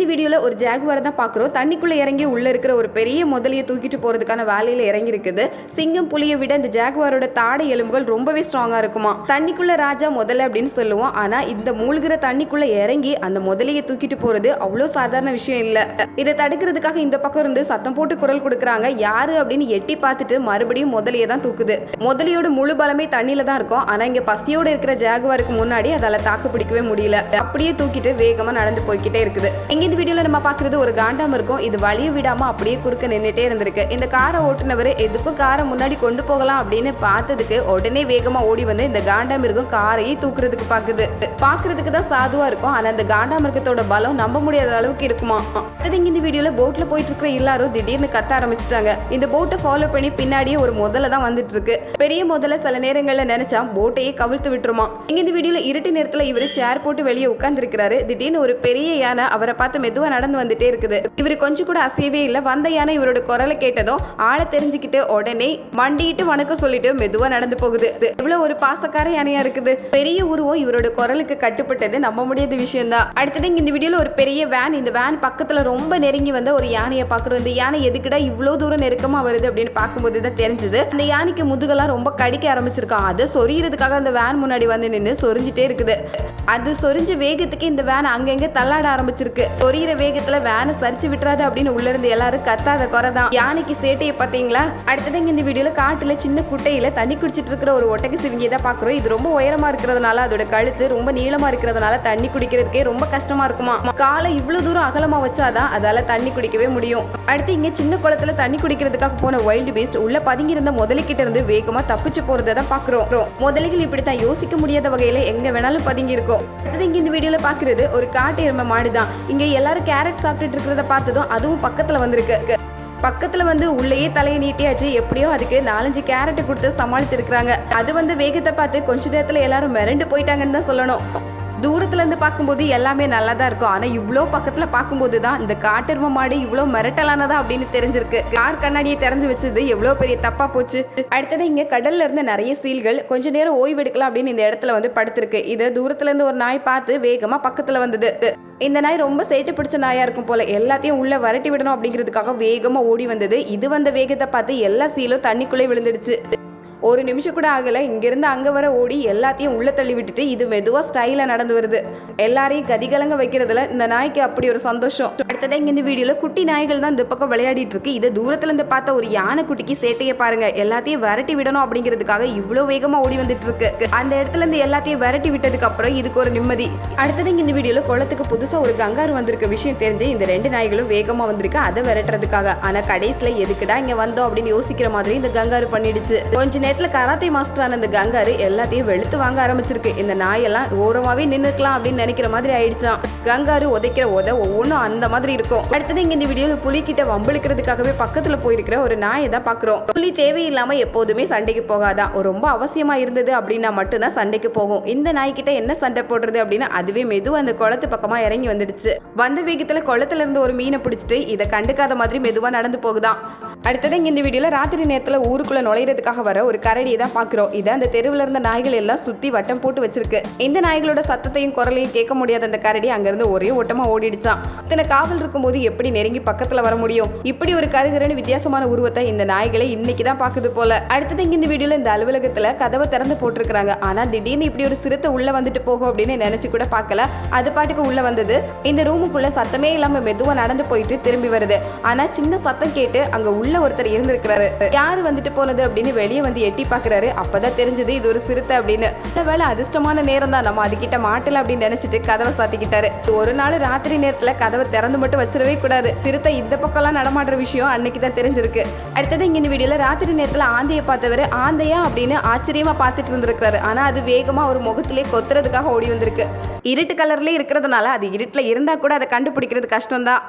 இந்த வீடியோவில் ஒரு ஜாகுவாரை தான் பார்க்குறோம். தண்ணிக்குள்ளே இறங்கி உள்ளே இருக்கிற ஒரு பெரிய முதலையை தூக்கிட்டு போகிறதுக்கான வேலையில் இறங்கி இருக்குது சிங்கம் புலியை விட இந்த ஜாகுவாரோட தாடை எலும்புகள் ரொம்பவே ஸ்ட்ராங்காக இருக்குமா? தண்ணிக்குள்ளே ராஜா முதல்ல அப்படின்னு சொல்லுவோம். ஆனால் இந்த மூழ்கிற தண்ணிக்குள்ளே இறங்கி அந்த முதலையை தூக்கிட்டு போகிறது அவ்வளோ சாதாரண விஷயம் இல்லை. இதை தடுக்கிறதுக்காக இந்த பக்கம் இருந்து சத்தம் போட்டு குரல் கொடுக்குறாங்க. யாரு அப்படின்னு எட்டி பார்த்துட்டு மறுபடியும் முதலையை தான் தூக்குது. முதலையோட முழு பலமே தண்ணியில் தான் இருக்கும். ஆனால் இங்கே பசியோடு இருக்கிற ஜாகுவாருக்கு முன்னாடி அதால் தாக்கு பிடிக்கவே முடியல. அப்படியே தூக்கிட்டு வேகமாக நடந்து போய்கிட்டே இருக்குது. இங்கே இந்த வீடியோவில் நம்ம பார்க்குறது ஒரு காண்டாம இருக்கும். இது வழியை விடாம அப்படியே குறுக்க நின்றுட்டே இருந்திருக்கு. இந்த காரை ஓட்டுனவர் எதுக்கும் காரை முன்னாடி கொண்டு போகலாம் அப்படின்னு பார்த்ததுக்கு உடனே வேகமாக ஓடி வந்து இந்த காண்டாமிருகம் காரையே தூக்குறதுக்கு பார்க்குது பார்க்கறதுக்கு தான் சாதுவாக இருக்கும். ஆனால் இந்த காண்டாமிருகத்தோட பலம் நம்ப முடியாத அளவுக்கு இருக்குமா? அடுத்தது இந்த வீடியோவில் போட்டில் போயிட்டு இருக்கிற எல்லாரும் திடீர்னு கத்த ஆரம்பிச்சிட்டாங்க. இந்த போட்டை ஃபாலோ பண்ணி பின்னாடியே ஒரு முதல்ல தான் வந்துட்டு இருக்கு பெரிய முதல்ல சில நேரங்களில் நினைச்சா போட்டையே கவிழ்த்து விட்டுருமா? இங்க இந்த வீடியோவில் இருட்டு நேரத்தில் இவரு சேர் போட்டு வெளியே உட்கார்ந்துருக்கிறாரு. திடீர்னு ஒரு பெரிய யானை அவரை பார்த்து மெதுவா நடந்து வந்துட்டே இருக்குது. இவரு கொஞ்சம் கூட அசையவே இல்லை. வந்த யானை இவரோட குரலை கேட்டதும் ஆளை தெரிஞ்சுக்கிட்டு உடனே மண்டிட்டு வணக்கம் சொல்லிட்டு மெதுவா நடந்து போகுது. இவ்வளவு ஒரு பாசக்கார யானையா இருக்குது. பெரிய உருவம் இவரோட குரலுக்கு கட்டுப்பட்டது நம்ப முடியாத விஷயம் தான் அடுத்தது இங்க இந்த வீடியோல ஒரு பெரிய வேன் இந்த வேன் பக்கத்துல ரொம்ப நெருங்கி வந்த ஒரு யானையை பாக்குறோம். இந்த யானை எதுக்குடா இவ்வளோ தூரம் நெருக்கமா வருது அப்படின்னு பார்க்கும்போது தான் தெரிஞ்சது. அந்த யானைக்கு முதுகெல்லாம் ரொம்ப கடிக்க ஆரம்பிச்சிருக்கான். அதை சொரியறதுக்காக அந்த வேன் முன்னாடி வந்து நின்று சொரிஞ்சிட்டே இருக்குது. அது சொரிஞ்ச வேகத்துக்கு இந்த வேன் அங்கங்கே தள்ளாட ஆரம்பிச்சிருக்கு. சொரியிற வேகத்துல வேனை சரிச்சு விட்டுறாது அப்படின்னு உள்ள இருந்து எல்லாரும் கத்தாத குறை தான் யானைக்கு சேட்டையை பார்த்தீங்களா? அடுத்தது இந்த வீடியோவில் காட்டில் சின்ன குட்டையில் தண்ணி குடிச்சிட்டு இருக்கிற ஒரு ஒட்டக சிவிங்கி தான் பார்க்குறோம். இது ரொம்ப உயரமாக இருக்கிறதுனால அதோட கழுத்து ரொம்ப நீளமாக இருக்கிறதுனால தண்ணி குடிக்கிறதுக்கே ரொம்ப கஷ்டமாக இருக்குமா? காலை இவ்வளோ தூரம் அகலமாக வச்சாதான் அதால் தண்ணி குடிக்கவே முடியும். அடுத்து இங்கே சின்ன குளத்துல தண்ணி குடிக்கிறதுக்காக போன வைல்டு பீஸ்ட் உள்ள பதுங்கியிருந்த முதலைக்கிட்ட இருந்து வேகமாக தப்பிச்சு போகிறத தான் பாக்குறோம் முதலைகள் இப்படித்தான் யோசிக்க முடியாத வகையில் எங்கே வேணாலும் பதுங்கி இருக்கும். அடுத்தது இங்கே இந்த வீடியோவில் பார்க்குறது ஒரு காட்டு எருமை மாடு தான் இங்கே எல்லாரும் கேரட் சாப்பிட்டுட்டு இருக்கிறத பார்த்ததும் அதுவும் பக்கத்தில் வந்திருக்கு. பக்கத்தில் வந்து உள்ளேயே தலையை நீட்டியாச்சு. எப்படியோ அதுக்கு நாலஞ்சு கேரட் கொடுத்து சமாளிச்சிருக்கிறாங்க. அது வந்து வேகத்தை பார்த்து கொஞ்ச நேரத்தில் எல்லாரும் மிரண்டு போயிட்டாங்கன்னு தான் சொல்லணும். தூரத்துலேருந்து பார்க்கும்போது எல்லாமே நல்லா தான் இருக்கும். ஆனால் இவ்வளோ பக்கத்தில் பார்க்கும்போது தான் இந்த காட்டெரும மாடு இவ்வளோ மிரட்டலானதா அப்படின்னு தெரிஞ்சிருக்கு. கார் கண்ணாடியை திறந்து வச்சது எவ்வளோ பெரிய தப்பா போச்சு. அடுத்தது இங்கே கடல்ல இருந்த நிறைய சீல்கள் கொஞ்ச நேரம் ஓய்வு எடுக்கலாம் அப்படின்னு இந்த இடத்துல வந்து படுத்திருக்கு. இதை தூரத்துலேருந்து ஒரு நாய் பார்த்து வேகமாக பக்கத்தில் வந்தது. இந்த நாய் ரொம்ப சேட்டு பிடிச்ச நாயா இருக்கும் போல. எல்லாத்தையும் உள்ள வரட்டி விடணும் அப்படிங்கிறதுக்காக வேகமா ஓடி வந்தது. இது வந்த வேகத்தை பார்த்து எல்லா சீலும் தண்ணிக்குள்ளே விழுந்துடுச்சு. ஒரு நிமிஷம் கூட ஆகலை. இங்கேருந்து அங்கே வர ஓடி எல்லாத்தையும் உள்ளே தள்ளி விட்டுட்டு இது மெதுவாக ஸ்டைலாக நடந்து வருது. எல்லாரையும் கதிகலங்க வைக்கிறதுல இந்த நாய்க்கு அப்படி ஒரு சந்தோஷம். அடுத்ததாக இங்கே இந்த வீடியோவில் குட்டி நாய்கள் தான் இந்த பக்கம் விளையாடிட்டு இருக்கு. இதை தூரத்துல இருந்து பார்த்த ஒரு யானை குட்டிக்கு சேட்டையை பாருங்க. எல்லாத்தையும் விரட்டி விடணும் அப்படிங்கிறதுக்காக இவ்வளோ வேகமாக ஓடி வந்துட்டு இருக்கு. அந்த இடத்துல இருந்து எல்லாத்தையும் விரட்டி விட்டதுக்கு அப்புறம் இதுக்கு ஒரு நிம்மதி. அடுத்தது இங்கே இந்த வீடியோவில் குளத்துக்கு புதுசாக ஒரு கங்காரு வந்திருக்க விஷயம் தெரிஞ்சு இந்த ரெண்டு நாய்களும் வேகமாக வந்திருக்கு. அதை விரட்டுறதுக்காக. ஆனால் கடைசியில் எதுக்குடா இங்கே வந்தோம் அப்படின்னு யோசிக்கிற மாதிரி இந்த கங்காரு பண்ணிடுச்சு. கொஞ்ச நேரம் நேரத்தில் கராத்தே மாஸ்டரான இந்த கங்காரு எல்லாத்தையும் வெளுத்து வாங்க ஆரம்பிச்சிருக்கு. இந்த நாயெல்லாம் ஓரமாகவே நின்றுக்கலாம் அப்படின்னு நினைக்கிற மாதிரி ஆயிடுச்சான் கங்காரு உதைக்கிற உத ஒவ்வொன்றும் அந்த மாதிரி இருக்கும். அடுத்தது இங்கே இந்த வீடியோவில் புலிக்கிட்ட வம்பளிக்கிறதுக்காகவே பக்கத்தில் போயிருக்கிற ஒரு நாயை தான் பார்க்குறோம் புலி தேவையில்லாமல் எப்போதுமே சண்டைக்கு போகாதான் ரொம்ப அவசியமாக இருந்தது அப்படின்னா மட்டும்தான் சண்டைக்கு போகும். இந்த நாய்கிட்ட என்ன சண்டை போடுறது அப்படின்னா அதுவே மெதுவாக அந்த குளத்து பக்கமாக இறங்கி வந்துடுச்சு. வந்த வேகத்தில் குளத்துல இருந்து ஒரு மீனை பிடிச்சிட்டு இதை கண்டுக்காத மாதிரி மெதுவாக நடந்து போகுதான் அடுத்தது இங்கே இந்த வீடியோவில் ராத்திரி நேரத்தில் ஊருக்குள்ளே நுழையிறதுக்காக வர ஒரு கரடியை தான் பார்க்குறோம். இதை அந்த தெருவில் இருந்த நாய்கள் எல்லாம் சுற்றி வட்டம் போட்டு வச்சிருக்கு. இந்த நாய்களோட சத்தத்தையும் குரலையும் கேட்க முடியாத அந்த கரடி அங்கேருந்து ஒரே ஓட்டமாக ஓடிடுச்சான் இத்தனை காவல் இருக்கும்போது எப்படி நெருங்கி பக்கத்தில் வர முடியும்? இப்படி ஒரு கருகரன்னு வித்தியாசமான உருவத்தை இந்த நாய்களை இன்னைக்கு தான் பார்க்குது போல. அடுத்தது இங்கே இந்த வீடியோவில் இந்த அலுவலகத்தில் கதவை திறந்து போட்டிருக்கிறாங்க. ஆனால் திடீர்னு இப்படி ஒரு சிறுத்தை உள்ளே வந்துட்டு போகும் அப்படின்னு நினச்சி கூட பார்க்கல. அது பாட்டுக்கு உள்ளே வந்தது. இந்த ரூமுக்குள்ளே சத்தமே இல்லாமல் மெதுவாக நடந்து போயிட்டு திரும்பி வருது. ஆனால் சின்ன சத்தம் கேட்டு அங்கே உள்ள ஒருத்தர் இருந்திருக்கிறாரு. யாரு வந்துட்டு போனது அப்படின்னு வெளியே வந்து எட்டி பாக்குறாரு அப்பதான் தெரிஞ்சது இது ஒரு சிறுத்தை அப்படின்னு. இந்த வேலை அதிர்ஷ்டமான நேரம் தான். நம்ம அதுகிட்ட மாட்டல அப்படின்னு நினைச்சிட்டு கதவை சாத்திக்கிட்டாரு. ஒரு நாள் ராத்திரி நேரத்துல கதவை திறந்து மட்டும் வச்சிடவே கூடாது. சிறுத்தை இந்த பக்கம்லாம் நடமாடுற விஷயம் அன்னைக்கு தான் தெரிஞ்சிருக்கு. அடுத்தது இங்க இந்த வீடியோல ராத்திரி நேரத்துல ஆந்தையை பார்த்தவர் ஆந்தையா அப்படின்னு ஆச்சரியமா பார்த்துட்டு இருந்திருக்காரு ஆனா அது வேகமா ஒரு முகத்திலே கொத்துறதுக்காக ஓடி வந்திருக்கு. இருட்டு கலர்லேயே இருக்கிறதுனால அது இருட்டில் இருந்தால் கூட அதை கண்டுபிடிக்கிறது கஷ்டம்தான்.